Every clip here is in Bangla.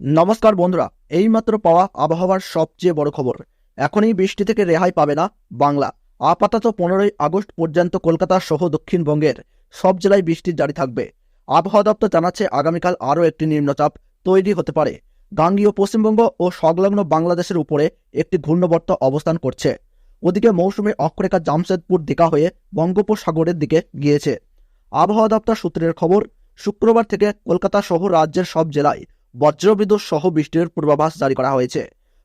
নমস্কার বন্ধুরা, এইমাত্র পাওয়া আবহাওয়ার সবচেয়ে বড় খবর। এখনই বৃষ্টি থেকে রেহাই পাবে না বাংলা। আপাতত পনেরোই আগস্ট পর্যন্ত কলকাতা সহ দক্ষিণবঙ্গের সব জেলায় বৃষ্টি জারি থাকবে। আবহাওয়া দপ্তর জানাচ্ছে আগামীকাল আরও একটি নিম্নচাপ তৈরি হতে পারে। গাঙ্গীয় পশ্চিমবঙ্গ ও সংলগ্ন বাংলাদেশের উপরে একটি ঘূর্ণবর্ত অবস্থান করছে। ওদিকে মৌসুমী অক্ষরেখা জামশেদপুর দিকা হয়ে বঙ্গোপসাগরের দিকে গিয়েছে। আবহাওয়া দপ্তর সূত্রের খবর, শুক্রবার থেকে কলকাতা সহ রাজ্যের সব জেলায় বজ্রবিদ্যুৎ সহ বৃষ্টির পূর্বাভাস জারি করা হয়েছে।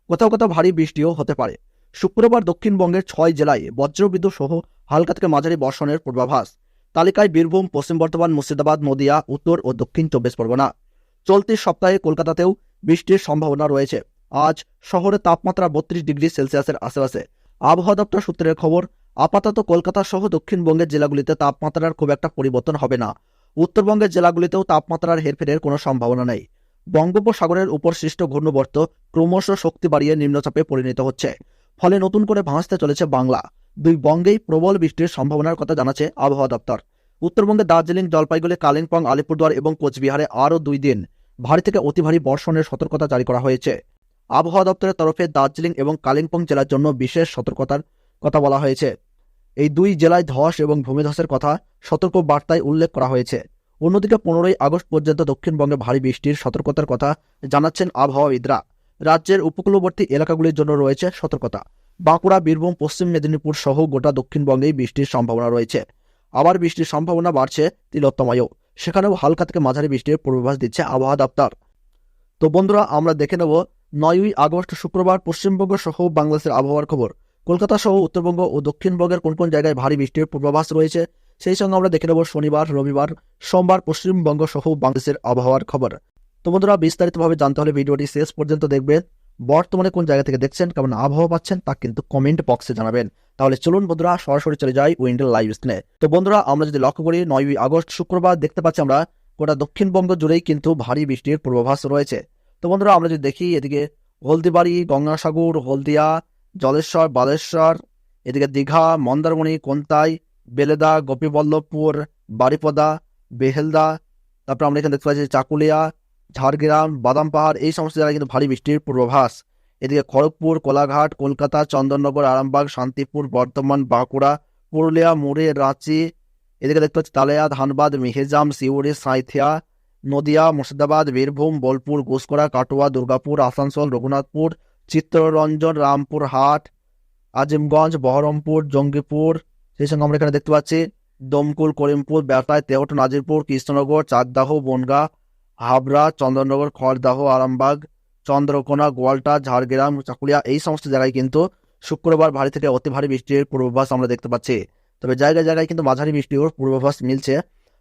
কোথাও কোথাও ভারী বৃষ্টিও হতে পারে। শুক্রবার দক্ষিণবঙ্গের ছয় জেলায় বজ্রবিদ্যুৎ সহ হালকা থেকে মাঝারি বর্ষণের পূর্বাভাস। তালিকায় বীরভূম, পশ্চিম বর্ধমান, মুর্শিদাবাদ, নদিয়া, উত্তর ও দক্ষিণ চব্বিশ পরগনা। চলতি সপ্তাহে কলকাতাতেও বৃষ্টির সম্ভাবনা রয়েছে। আজ শহরে তাপমাত্রা বত্রিশ ডিগ্রি সেলসিয়াসের আশেপাশে। আবহাওয়া দপ্তর সূত্রের খবর, আপাতত কলকাতা সহ দক্ষিণবঙ্গের জেলাগুলিতে তাপমাত্রার খুব একটা পরিবর্তন হবে না। উত্তরবঙ্গের জেলাগুলিতেও তাপমাত্রার হেরফেরের কোনো সম্ভাবনা নেই। বঙ্গোপসাগরের উপর সৃষ্ট ঘূর্ণবর্ত ক্রমশ শক্তি বাড়িয়ে নিম্নচাপে পরিণত হচ্ছে। ফলে নতুন করে ভাসতে চলেছে বাংলা। দুই বঙ্গেই প্রবল বৃষ্টির সম্ভাবনার কথা জানাচ্ছে আবহাওয়া দপ্তর। উত্তরবঙ্গে দার্জিলিং, জলপাইগুড়ি, কালিম্পং, আলিপুরদুয়ার এবং কোচবিহারে আরও দুই দিন ভারী থেকে অতি ভারী বর্ষণের সতর্কতা জারি করা হয়েছে। আবহাওয়া দপ্তরের তরফে দার্জিলিং এবং কালিম্পং জেলার জন্য বিশেষ সতর্কতার কথা বলা হয়েছে। এই দুই জেলায় ধস এবং ভূমিধসের কথা সতর্ক বার্তায় উল্লেখ করা হয়েছে। অন্যদিকে পনেরোই আগস্ট পর্যন্ত দক্ষিণবঙ্গে ভারী বৃষ্টির সতর্কতার কথা জানাচ্ছেন আবহাওয়াবিদরা। রাজ্যের উপকূলবর্তী এলাকাগুলির জন্য রয়েছে সতর্কতা। বাঁকুড়া, বীরভূম, পশ্চিম মেদিনীপুর সহ গোটা দক্ষিণবঙ্গেই বৃষ্টির সম্ভাবনা রয়েছে। আবার বৃষ্টির সম্ভাবনা বাড়ছে তিলোত্তমায়ও। সেখানেও হালকা থেকে মাঝারি বৃষ্টির পূর্বাভাস দিচ্ছে আবহাওয়া দপ্তর। তো বন্ধুরা, আমরা দেখে নেব নয়ই আগস্ট শুক্রবার পশ্চিমবঙ্গ সহ বাংলাদেশের আবহাওয়ার খবর। কলকাতা সহ উত্তরবঙ্গ ও দক্ষিণবঙ্গের কোন কোন জায়গায় ভারী বৃষ্টির পূর্বাভাস রয়েছে সেই সঙ্গে আমরা দেখে নেব শনিবার, রবিবার, সোমবার, পশ্চিমবঙ্গ সহ বাংলাদেশের আবহাওয়ার খবর। তো বন্ধুরা, বিস্তারিতভাবে জানতে হলে ভিডিওটি শেষ পর্যন্ত দেখবেন। বর্তমানে কোন জায়গা থেকে দেখছেন, কেমন আবহাওয়া পাচ্ছেন, তা কিন্তু কমেন্ট বক্সে জানাবেন। তাহলে চলুন বন্ধুরা, সরাসরি চলে যাই উইন্ডেল লাইভ স্ক্রিনে। তো বন্ধুরা, আমরা যদি লক্ষ্য করি, নয়ই আগস্ট, শুক্রবার দেখতে পাচ্ছি আমরা, গোটা দক্ষিণবঙ্গ জুড়েই কিন্তু ভারী বৃষ্টির পূর্বাভাস রয়েছে। তো বন্ধুরা, আমরা যদি দেখি, এদিকে হলদিবাড়ি, গঙ্গাসাগর, হলদিয়া, জলেশ্বর, বালেশ্বর, এদিকে দীঘা, মন্দারমণি, কোন্তাই বেলেদা, গোপীবল্লভপুর, বারিপদা, বেহেলদা, তারপর আমরা এখানে দেখতে পাচ্ছি চাকুলিয়া, ঝাড়গ্রাম, বাদাম পাহাড়, এই সমস্ত জায়গায় কিন্তু ভারী বৃষ্টির পূর্বাভাস। এদিকে খড়গপুর, কোলাঘাট, কলকাতা, চন্দননগর, আরামবাগ, শান্তিপুর, বর্ধমান, বাঁকুড়া, পুরুলিয়া, মুড়ে, রাঁচি, এদিকে দেখতে পাচ্ছি তালেয়া, ধানবাদ, মেহেজাম, সিউড়ি, সাঁইথিয়া, নদিয়া, মুর্শিদাবাদ, বীরভূম, বোলপুর ঘুসকরা কাটোয়া, দুর্গাপুর, আসানসোল, রঘুনাথপুর, চিত্তরঞ্জন, রামপুরহাট, আজিমগঞ্জ, বহরমপুর, জঙ্গিপুর সেই সঙ্গে আমরা এখানে দেখতে পাচ্ছি দমকুল, করিমপুর বেতায় তেহট, নাজিরপুর, কৃষ্ণনগর চাকদাহ বনগা, হাবড়া, চন্দননগর, খড়দাহ, আরামবাগ, চন্দ্রকোনা, গোয়ালটা, ঝাড়গ্রাম, চাকুলিয়া, এই সমস্ত জায়গায় কিন্তু শুক্রবার ভারী থেকে অতি ভারী বৃষ্টির পূর্বাভাস আমরা দেখতে পাচ্ছি। তবে জায়গায় জায়গায় কিন্তু মাঝারি বৃষ্টির পূর্বাভাস মিলছে।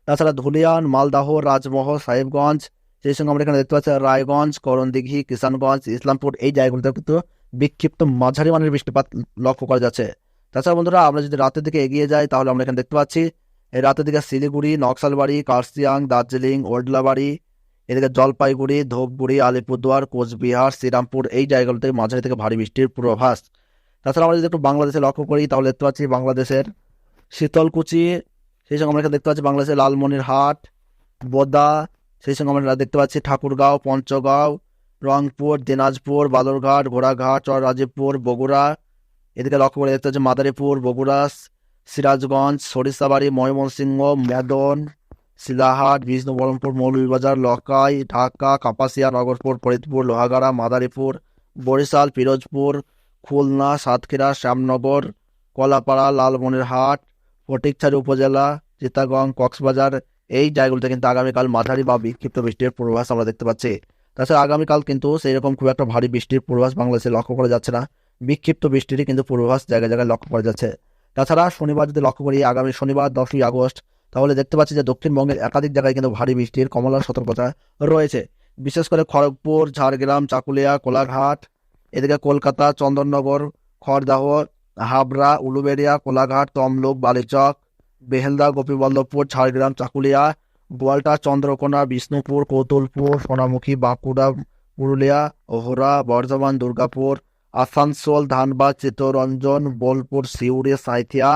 তাছাড়া ধুলিয়ান, মালদাহ, রাজমহল, সাহেবগঞ্জ, সেই সঙ্গে আমরা এখানে দেখতে পাচ্ছি রায়গঞ্জ, করণদিঘি, কিষানগঞ্জ, ইসলামপুর, এই জায়গাগুলোতে কিন্তু বিক্ষিপ্ত মাঝারি মানের বৃষ্টিপাত লক্ষ্য করা যাচ্ছে। তাছাড়া বন্ধুরা, আমরা যদি রাতের দিকে এগিয়ে যাই, তাহলে আমরা এখানে দেখতে পাচ্ছি, এই রাতের দিকে শিলিগুড়ি, নকশালবাড়ি কার্সিয়াং দার্জিলিং ওডলাবাড়ি এদিকে জলপাইগুড়ি, ধূপগুড়ি, আলিপুরদুয়ার, কোচবিহার, শ্রীরামপুর, এই জায়গাগুলোতে মাঝারি থেকে ভারী বৃষ্টির পূর্বাভাস। তাছাড়া আমরা যদি একটু বাংলাদেশে লক্ষ্য করি, তাহলে দেখতে পাচ্ছি বাংলাদেশের শীতলকুচি, সেই সঙ্গে আমরা এখানে দেখতে পাচ্ছি বাংলাদেশের লালমনিরহাট, বোদা, সেই সঙ্গে আমরা দেখতে পাচ্ছি ঠাকুরগাঁও, পঞ্চগাঁও, রংপুর, দিনাজপুর, বালুরঘাট, ঘোড়াঘাট, চররাজীবপুর, বগুড়া এদিকে লক্ষ্য করে দেখতে হচ্ছে মাদারীপুর বগুড়া সিরাজগঞ্জ, সরিষাবাড়ি, ময়মনসিংহ, মেদন শিলাহাট বিষ্ণুবরমপুর মৌলভীবাজার, লকাই, ঢাকা, কাপাসিয়া, নগরপুর, ফরিদপুর, লোহাগাড়া, মাদারীপুর, বরিশাল, পিরোজপুর, খুলনা, সাতক্ষীরা, শ্যামনগর, কলাপাড়া, লালমনিরহাট, ফটিকছড়ি উপজেলা চিতাগং কক্সবাজার, এই জায়গাগুলোতে কিন্তু আগামীকাল মাঝারি বা বিক্ষিপ্ত বৃষ্টির পূর্বাভাস আমরা দেখতে পাচ্ছি। তাছাড়া আগামীকাল কিন্তু সেই রকম খুব একটা ভারী বৃষ্টির পূর্বাভাস বাংলাদেশে লক্ষ্য করা যাচ্ছে না। বিক্ষিপ্ত বৃষ্টিরই কিন্তু পূর্বাভাস জায়গায় জায়গায় লক্ষ্য করা যাচ্ছে। তাছাড়া শনিবার যদি লক্ষ্য করি, আগামী শনিবার দশই আগস্ট, তাহলে দেখতে পাচ্ছি যে দক্ষিণবঙ্গের একাধিক জায়গায় কিন্তু ভারী বৃষ্টির কমলা সতর্কতা রয়েছে। বিশেষ করে খড়গপুর, ঝাড়গ্রাম, চাকুলিয়া, কোলাঘাট, এদিকে কলকাতা, চন্দননগর খড়দাহ হাবড়া, উলুবেড়িয়া, কোলাঘাট, তমলুক, বালিচক, বেহেলদা, গোপীবল্লভপুর, ঝাড়গ্রাম, চাকুলিয়া, গোয়ালটা, চন্দ্রকোনা, বিষ্ণুপুর, কৌতুলপুর, সোনামুখী, বাঁকুড়া, পুরুলিয়া, ওহরা, বর্ধমান, দুর্গাপুর আসানসোল, ধানবাদ, চিত্তরঞ্জন, বোলপুর, সিউড়ি, সাঁইথিয়া,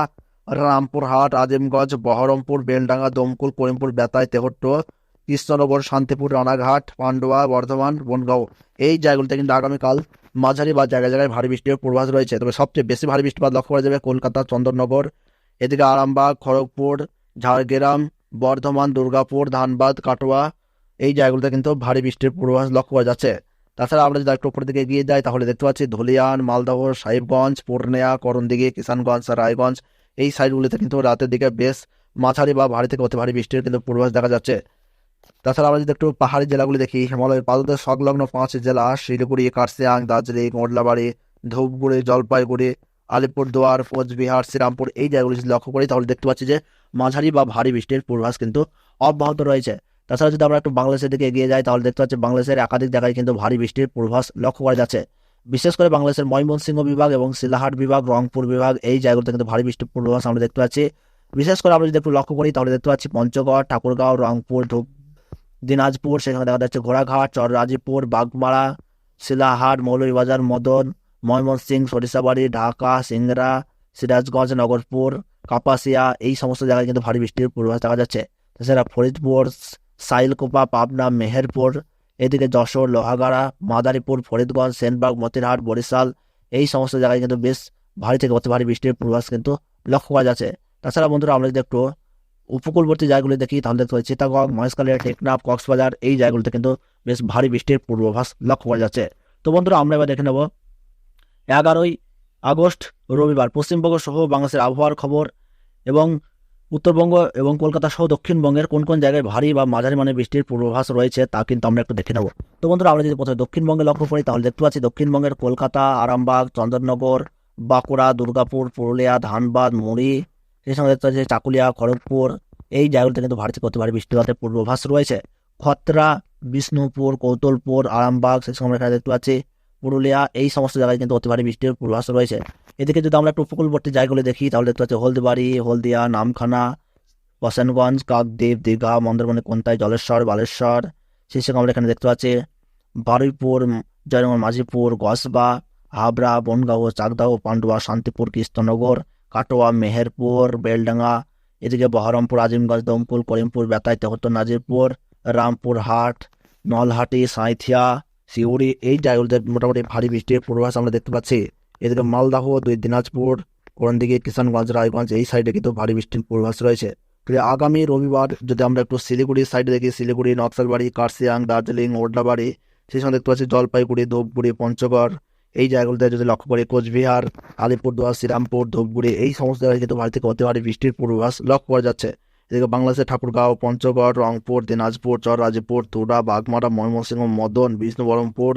রামপুরহাট, আজিমগঞ্জ, বহরমপুর, বেলডাঙ্গা, দমকুল, করিমপুর বেতায় তেহট্ট কৃষ্ণনগর, শান্তিপুর, রানাঘাট, পান্ডুয়া, বর্ধমান, বনগাঁও। এই জায়গাগুলিতে কিন্তু আগামীকাল মাঝারি বা জায়গায় জায়গায় ভারী বৃষ্টির পূর্বাভাস রয়েছে। তবে সবচেয়ে বেশি ভারী বৃষ্টিপাত লক্ষ্য করা যাবে কলকাতা, চন্দননগর, এদিকে আরামবাগ, খড়গপুর, ঝাড়গ্রাম, বর্ধমান, দুর্গাপুর, ধানবাদ, কাটোয়া। এই জায়গাগুলোতে কিন্তু ভারী বৃষ্টির পূর্বাভাস লক্ষ্য করা যাচ্ছে। তাছাড়া আমরা যদি একটু উপর দিকে এগিয়ে যাই, তাহলে দেখতে পাচ্ছি ধুলিয়ান, মালদহ, সাহেবগঞ্জ, পূর্ণিয়া, করণদিঘি, কিষানগঞ্জ, রায়গঞ্জ, এই সাইডগুলিতে কিন্তু রাতের দিকে বেশ মাঝারি বা ভারী থেকে অতি ভারী বৃষ্টির কিন্তু পূর্বাভাস দেখা যাচ্ছে। তাছাড়া আমরা যদি একটু পাহাড়ি জেলাগুলি দেখি, হিমালয়ের পাদদেশ সংলগ্ন পাঁচ জেলা, শিলিগুড়ি কার্সিয়াং দার্জিলিং মোডলাবাড়ি ধূপগুড়ি, জলপাইগুড়ি, আলিপুরদুয়ার, কোচবিহার, শ্রীরামপুর, এই জায়গাগুলি যদি লক্ষ্য করি, তাহলে দেখতে পাচ্ছি যে মাঝারি বা ভারী বৃষ্টির পূর্বাভাস কিন্তু অব্যাহত রয়েছে। তাছাড়া যদি আমরা একটু বাংলাদেশের দিকে এগিয়ে যাই, তাহলে দেখতে পাচ্ছি বাংলাদেশের একাধিক জায়গায় কিন্তু ভারী বৃষ্টির পূর্বাভাস লক্ষ্য করা যাচ্ছে। বিশেষ করে বাংলাদেশের ময়মনসিংহ বিভাগ এবং সিলাহাট বিভাগ, রংপুর বিভাগ, এই জায়গাগুলোতে কিন্তু ভারী বৃষ্টির পূর্বাভাস আমরা দেখতে পাচ্ছি। বিশেষ করে আমরা যদি একটু লক্ষ্য করি, তাহলে দেখতে পাচ্ছি পঞ্চগড়, ঠাকুরগাঁও, রংপুর, ধূপ দিনাজপুর, সেখানে দেখা যাচ্ছে ঘোড়াঘাট, চররাজিপুর, বাগমারা, শিলাহাট, মৌলভীবাজার, মদন, ময়মনসিংহ, সরিষাবাড়ি, ঢাকা, সিংড়া, সিরাজগঞ্জ, নগরপুর, কাপাসিয়া, এই সমস্ত জায়গায় কিন্তু ভারী বৃষ্টির পূর্বাভাস দেখা যাচ্ছে। তাছাড়া ফরিদপুর সাইলকোপা, পাবনা, মেহেরপুর, এদিকে যশোর, লোহাগাড়া, মাদারীপুর, ফরিদগঞ্জ, সেনবাগ, মতিরহাট, বরিশাল, এই সমস্ত জায়গায় কিন্তু বেশ ভারী থেকে অতি ভারী বৃষ্টির পূর্বাভাস কিন্তু লক্ষ্য করা যাচ্ছে। তাছাড়া বন্ধুরা, আমরা যদি একটু উপকূলবর্তী জায়গাগুলি দেখি, তাহলে দেখতে পাচ্ছি চিটাগং মহেশখালী টেকনাফ, কক্সবাজার, এই জায়গাগুলিতে কিন্তু বেশ ভারী বৃষ্টির পূর্বাভাস লক্ষ্য করা যাচ্ছে। তো বন্ধুরা, আমরা এবার দেখে নেব এগারোই আগস্ট রবিবার। পশ্চিমবঙ্গ সহ বাংলাদেশের আবহাওয়ার খবর এবং উত্তরবঙ্গ এবং কলকাতা সহ দক্ষিণবঙ্গের কোন কোন জায়গায় ভারী বা মাঝারি মানের বৃষ্টির পূর্বাভাস রয়েছে, তা কিন্তু আমরা একটু দেখে নেব। তো বন্ধুরা, আমরা যদি প্রথমে দক্ষিণবঙ্গে লক্ষ্য করি, তাহলে দেখতে পাচ্ছি দক্ষিণবঙ্গের কলকাতা, আরামবাগ, চন্দননগর, বাঁকুড়া, দুর্গাপুর, পুরুলিয়া, ধানবাদ, মুড়ি, সেই সঙ্গে দেখতে পাচ্ছি চাকুলিয়া, খড়গপুর, এই জায়গাগুলোতে কিন্তু ভারী থেকে অতি ভারী বৃষ্টিপাতের পূর্বাভাস রয়েছে। খত্রা, বিষ্ণুপুর, কৌতলপুর, আরামবাগ, সেই সঙ্গে দেখতে পাচ্ছি পুরুলিয়া, এই সমস্ত জায়গায় কিন্তু অতি বৃষ্টির পূর্বাভাস রয়েছে। এদিকে যদি আমরা একটু উপকূলবর্তী জায়গাগুলো দেখি, তাহলে দেখতে পাচ্ছি হলদিবাড়ি, হলদিয়া, নামখানা বসেনগঞ্জ কাকদ্বীপ, দীঘা, মন্দারমণি, কোনতাই, জলেশ্বর, বালেশ্বর সেই আমরা এখানে দেখতে পাচ্ছি বারুইপুর, জয়নগর, মাঝিপুর, গসবা, হাবড়া, বনগাঁও চাকদাও পান্ডুয়া, শান্তিপুর, কৃষ্ণনগর, কাটোয়া, মেহেরপুর, বেলডাঙ্গা, এদিকে বহরমপুর, আজিমগঞ্জ, দমকুল, করিমপুর, বেতাই তেহত্তর নাজিরপুর, রামপুরহাট, নলহাটি, সাঁইথিয়া সিউড়ি এই জায়গাগুলোতে মোটামুটি ভারী বৃষ্টির পূর্বাভাস আমরা দেখতে পাচ্ছি। এদিকে মালদাহ, দুই দিনাজপুর করণদিঘি কিষানগঞ্জ, রায়গঞ্জ, এই সাইডে কিন্তু ভারী বৃষ্টির পূর্বাভাস রয়েছে। আগামী রবিবার যদি আমরা একটু শিলিগুড়ির সাইডে দেখি, শিলিগুড়ি, নকশালবাড়ি কার্সিয়াং দার্জিলিং ওডলাবাড়ি সেই সঙ্গে দেখতে পাচ্ছি জলপাইগুড়ি, ধূপগুড়ি, পঞ্চগড়, এই জায়গাগুলোতে যদি লক্ষ্য করি, কোচবিহার, আলিপুরদুয়ার, শ্রীরামপুর, ধূপগুড়ি, এই সমস্ত জায়গায় কিন্তু ভারী থেকে অতি ভারী বৃষ্টির পূর্বাভাস লক্ষ্য করা যাচ্ছে। এদিকে বাংলাদেশের ঠাকুরগাঁও, পঞ্চগড়, রংপুর, দিনাজপুর চররাজিপুর তুরা, বাগমারা, ময়মনসিংহ, মদন, বিষ্ণুবরমপুর,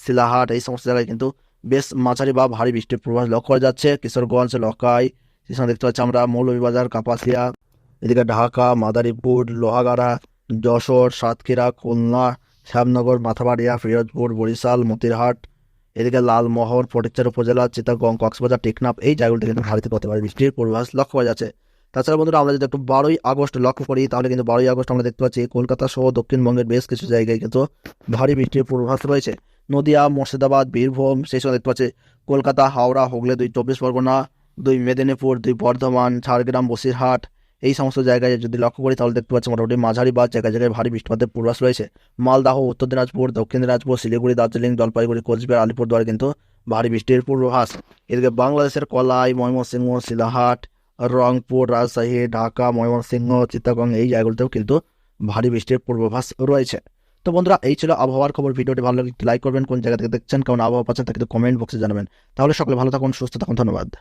শিলাহাট, এই সমস্ত জায়গায় কিন্তু বেশ মাঝারি বা ভারী বৃষ্টির পূর্বাভাস লক্ষ্য করা যাচ্ছে। কিশোরগঞ্জ, লকাই সেই সঙ্গে দেখতে পাচ্ছি আমরা মৌলভীবাজার, কাপাসিয়া, এদিকে ঢাকা, মাদারীপুর, লোহাগাড়া, যশোর, সাতক্ষীরা, খুলনা, শ্যামনগর, মাথাবাড়িয়া, ফিরোজপুর, বরিশাল, মতিরহাট, এদিকে লালমোহন ফটিকচার উপজেলা চিতাগং কক্সবাজার, টেকনাফ, এই জায়গাগুলিতে কিন্তু ভারী থেকে হতে পারে বৃষ্টির পূর্বাভাস লক্ষ্য করা যাচ্ছে। তাছাড়া বন্ধুরা, আমরা যদি একটু বারোই আগস্ট লক্ষ্য করি, তাহলে কিন্তু বারোই আগস্ট আমরা দেখতে পাচ্ছি কলকাতা সহ দক্ষিণবঙ্গের বেশ কিছু জায়গায় কিন্তু ভারী বৃষ্টির পূর্বাভাস রয়েছে। নদিয়া, মুর্শিদাবাদ, বীরভূম, সেই সঙ্গে দেখতে পাচ্ছি। কলকাতা, হাওড়া, হুগলি, দুই চব্বিশ পরগনা, দুই মেদিনীপুর, দুই বর্ধমান, ঝাড়গ্রাম, বসিরহাট, এই সমস্ত জায়গায় যদি লক্ষ্য করি, তাহলে দেখতে পাচ্ছি মোটামুটি মাঝারি বা জায়গায় জায়গায় ভারী বৃষ্টিপাতের পূর্বাভাস রয়েছে। মালদাহ, উত্তর দিনাজপুর, দক্ষিণ দিনাজপুর, শিলিগুড়ি, দার্জিলিং, জলপাইগুড়ি, কোচবিহার, আলিপুরদুয়ার কিন্তু ভারী বৃষ্টির পূর্বাভাস। এদিকে বাংলাদেশের কলাই, ময়মনসিংহ, শিলাহাট রংপুর, রাজশাহী, ঢাকা, ময়মনসিংহ চিত্তাগং এই জায়গাগুলোতেও কিন্তু ভারী বৃষ্টির পূর্বাভাস রয়েছে। তো বন্ধুরা, এই ছিল আবহাওয়ার খবর। ভিডিওটি ভালো লাগলে লাইক করবেন। কোন জায়গা থেকে দেখছেন, কেমন আবহাওয়া পাচ্ছেন, তা কিন্তু কমেন্ট বক্সে জানাবেন। তাহলে সকলে ভালো থাকুন, সুস্থ থাকুন। ধন্যবাদ।